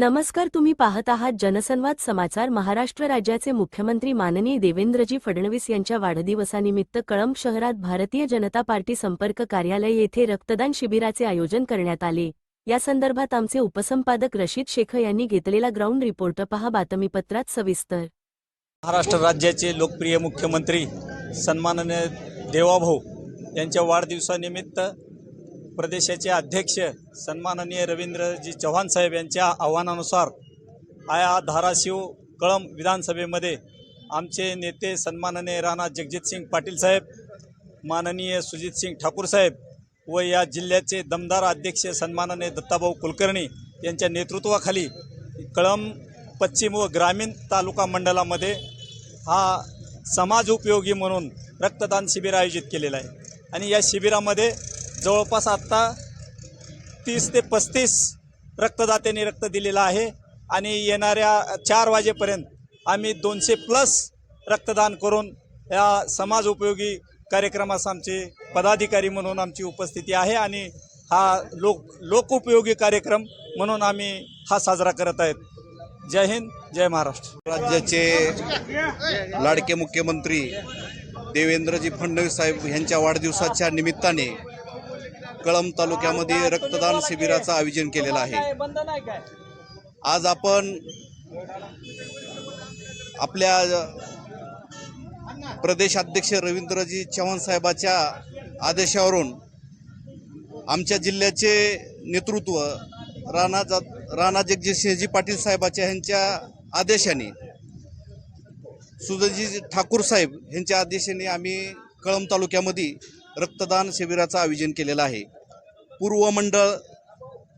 नमस्कार तुम्ही पाहत आहात जनसंवाद समाचार. महाराष्ट्र राज्याचे मुख्यमंत्री माननीय देवेंद्रजी फडणवीस यांच्या वाढदिवसानिमित्त कळंब शहरात भारतीय जनता पार्टी संपर्क कार्यालय येथे रक्तदान शिबिराचे आयोजन करण्यात आले. या संदर्भात आमचे उपसंपादक रशीद शेख यांनी घेतलेला ग्राउंड रिपोर्ट पहा. बातमीपत्रात सविस्तर. महाराष्ट्र राज्याचे लोकप्रिय मुख्यमंत्री सन्माननीय देवाभाऊ यांच्या वाढदिवसानिमित्त प्रदेशाचे अध्यक्ष सन्माननीय रवींद्रजी चव्हाण साहेब यांच्या आव्हानानुसार आया धाराशिव कळम विधानसभेमध्ये आमचे नेते सन्माननीय राणा जगजितसिंग पाटील साहेब माननीय सुजितसिंग ठाकूर साहेब व या जिल्ह्याचे दमदार अध्यक्ष सन्माननीय दत्ताभाऊ कुलकर्णी यांच्या नेतृत्वाखाली कळम पश्चिम व ग्रामीण तालुका मंडळामध्ये हा समाज उपयोगी म्हणून रक्तदान शिबिर आयोजित केलेलं आहे. आणि या शिबिरामध्ये जवळपास आत्ता तीस ते पस्तीस रक्तदात्यांनी रक्त दिलेलं आहे. आणि येणाऱ्या चार वाजेपर्यंत आम्ही दोनशे प्लस रक्तदान करून या समाज उपयोगी कार्यक्रमास आमचे पदाधिकारी म्हणून आमची उपस्थिती आहे आणि हा लोक लोकोपयोगी कार्यक्रम म्हणून आम्ही हा साजरा करत आहेत. जय हिंद जय महाराष्ट्र. राज्याचे लाडके मुख्यमंत्री देवेंद्रजी फडणवीस साहेब यांच्या वाढदिवसाच्या निमित्ताने कळंब तालुक्यामध्ये रक्तदान शिबिराचं आयोजन केलेलं आहे. आज आपण आपल्या प्रदेशाध्यक्ष रवींद्रजी चव्हाण साहेबाच्या आदेशावरून आमच्या जिल्ह्याचे नेतृत्व राणा जा राणा जगजितसिंहजी पाटील साहेबाच्या यांच्या आदेशाने सुधजी ठाकूर साहेब यांच्या आदेशाने आम्ही कळंब तालुक्यामध्ये रक्तदान शिबिराचं आयोजन केलेलं आहे. पूर्व मंडळ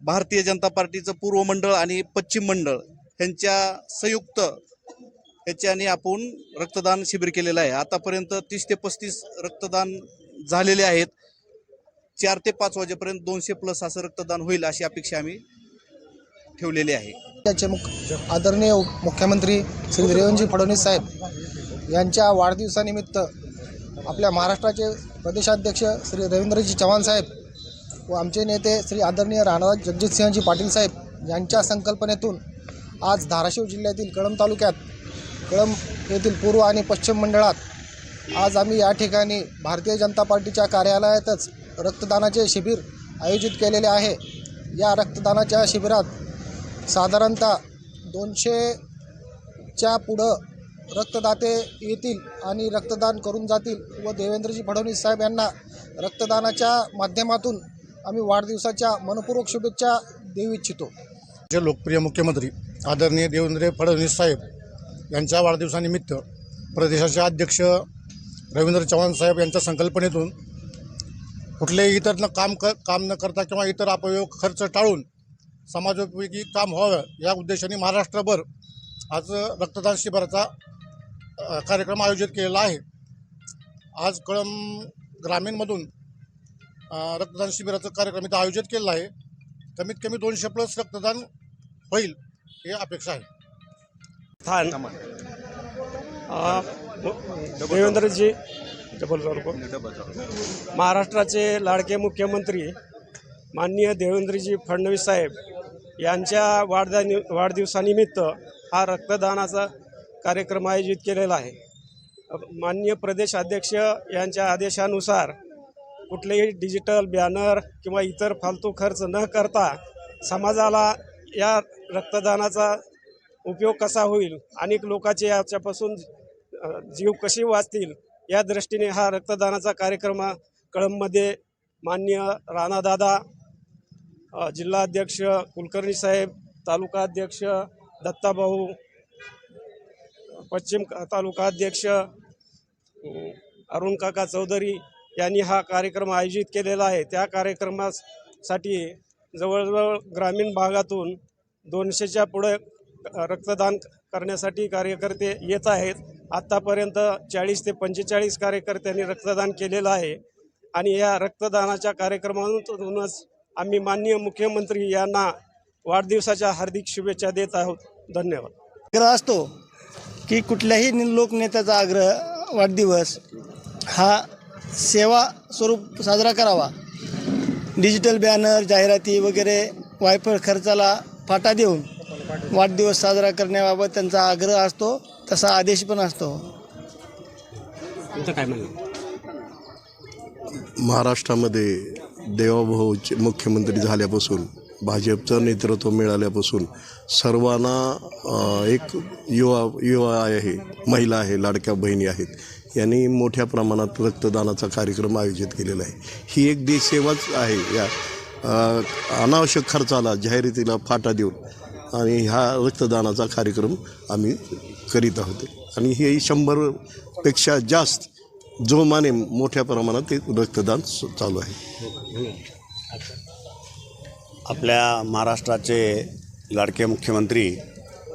भारतीय जनता पार्टीचं पूर्व मंडळ आणि पश्चिम मंडळ ह्यांच्या संयुक्त ह्याच्याने आपण रक्तदान शिबिर केलेलं आहे. आतापर्यंत तीस ते पस्तीस रक्तदान झालेले आहेत. चार ते पाच वाजेपर्यंत दोनशे प्लस असं रक्तदान होईल अशी अपेक्षा आम्ही ठेवलेली आहे. राज्याचे मुख आदरणीय मुख्यमंत्री श्री देवेंद्रजी फडणवीस साहेब यांच्या वाढदिवसानिमित्त आपल्या महाराष्ट्राचे प्रदेशाध्यक्ष श्री रवींद्रजी चव्हाण साहेब व आमचे नेते श्री आदरणीय राणा जगजितसिंहजी पाटील साहेब यांच्या संकल्पनेतून आज धाराशिव जिल्ह्यातील कळंब तालुक्यात कळंब येथील पूर्व आणि पश्चिम मंडळात आज आम्ही या ठिकाणी भारतीय जनता पार्टीच्या कार्यालयातच रक्तदानाचे शिबिर आयोजित केलेले आहे. या रक्तदानाच्या शिबिरात साधारणतः दोनशेच्या पुढं रक्तदाते येतील आणि रक्तदान करून जातील व देवेंद्रजी फडणवीस साहेब यांना रक्तदानाच्या माध्यमातून आम्ही वाढदिवसाच्या मनपूर्वक शुभेच्छा देऊ इच्छितो. जे लोकप्रिय मुख्यमंत्री आदरणीय देवेंद्र फडणवीस साहेब यांच्या वाढदिवसानिमित्त प्रदेशाचे अध्यक्ष रवींद्र चव्हाण साहेब यांच्या संकल्पनेतून कुठलेही इतर न काम क काम न करता किंवा इतर अपयोग खर्च टाळून समाजोपयोगी काम व्हावं या उद्देशाने महाराष्ट्रभर आज रक्तदान शिबिराचा कार्यक्रम आयोजित केलेला आहे. आज कळम ग्रामीणमधून रक्तदान शिबिराचं कार्यक्रम इथं आयोजित केलेलं आहे. कमीत कमी दोनशे प्लस रक्तदान होईल ही अपेक्षा आहे. स्थान. देवेंद्रजी डबल महाराष्ट्राचे लाडके मुख्यमंत्री माननीय देवेंद्रजी फडणवीस साहेब यांच्या वाढदा वाढदिवसानिमित्त हा रक्तदानाचा कार्यक्रम आयोजित केलेला आहे. माननीय प्रदेश अध्यक्ष यांच्या आदेशानुसार कुठलेही डिजिटल बॅनर किंवा इतर फालतू खर्च न करता समाजाला या रक्तदानाचा उपयोग कसा होईल अनेक लोकांचे याच्यापासून जीव कशी वाचतील या दृष्टीने हा रक्तदानाचा कार्यक्रम कळंबमध्ये माननीय राणादादा जिल्हाध्यक्ष कुलकर्णी साहेब तालुका अध्यक्ष दत्ताभाऊ पश्चिम तालुका अध्यक्ष अरुण काका चौधरी यांनी हा कार्यक्रम आयोजित केलेला आहे. त्या कार्यक्रमासाठी जवळजवळ ग्रामीण भागातून दोनशेच्या पुढे रक्तदान करण्यासाठी कार्यकर्ते येत आहेत. आत्तापर्यंत चाळीस ते पंचेचाळीस कार्यकर्त्यांनी रक्तदान केलेलं आहे आणि या रक्तदानाच्या कार्यक्रमातूनच आम्ही माननीय मुख्यमंत्री यांना वाढदिवसाच्या हार्दिक शुभेच्छा देत आहोत. धन्यवाद. असतो की कुठल्याही लोकनेत्याचा आग्रह वाढदिवस हा सेवा स्वरूप साजरा करावा. डिजिटल बॅनर जाहिराती वगैरे वायफळ खर्चाला फाटा देऊन वाढदिवस साजरा करण्याबाबत त्यांचा आग्रह असतो तसा आदेश पण असतो. काय महाराष्ट्रामध्ये देवाभाऊचे मुख्यमंत्री झाल्यापासून भाजपचं नेतृत्व मिळाल्यापासून सर्वांना एक युवा युवा आहे महिला आहे लाडक्या बहिणी आहेत यांनी मोठ्या प्रमाणात रक्तदानाचा कार्यक्रम आयोजित केलेला आहे. ही एक देशसेवाच आहे या अनावश्यक खर्चाला जाहिरातीला फाटा देऊन आणि ह्या रक्तदानाचा कार्यक्रम आम्ही करीत आहोत. आणि हे शंभरपेक्षा जास्त जोमाने मोठ्या प्रमाणात ते रक्तदान चालू आहे. हो, हो. आपल्या महाराष्ट्राचे लाडके मुख्यमंत्री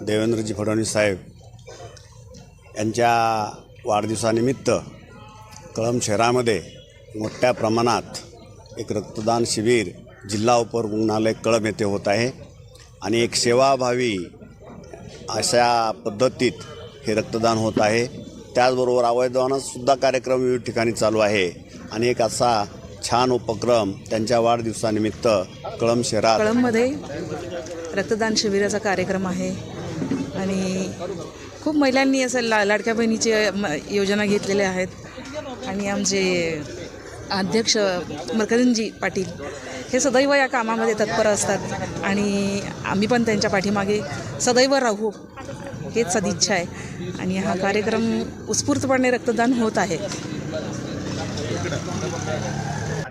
देवेंद्रजी फडणवीस साहेब यांच्या वाढदिवसानिमित्त कळंब शहरामध्ये मोठ्या प्रमाणात एक रक्तदान शिबिर जिल्हा उपरुग्णालय कळंब येथे होत आहे आणि एक सेवाभावी अशा पद्धतीत हे रक्तदान होत आहे. त्याचबरोबर अवयदानासुद्धा कार्यक्रम विविध ठिकाणी चालू आहे आणि एक असा छान उपक्रम त्यांच्या वाढदिवसानिमित्त कळम शहरात. कळममध्ये रक्तदान शिबिराचा कार्यक्रम आहे. आणि खूप महिलांनी असं ला लाडक्या बहिणीची म- योजना घेतलेल्या आहेत. आणि आमचे अध्यक्ष मरकरंजी पाटील हे सदैव या कामामध्ये तत्पर असतात. आणि आम्ही पण त्यांच्या पाठीमागे सदैव राहू हेच सदिच्छा आहे. आणि हा कार्यक्रम उत्स्फूर्तपणे रक्तदान होत आहे.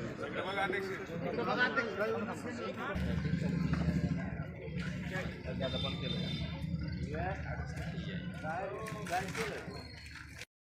Terima kasih, terima kasih.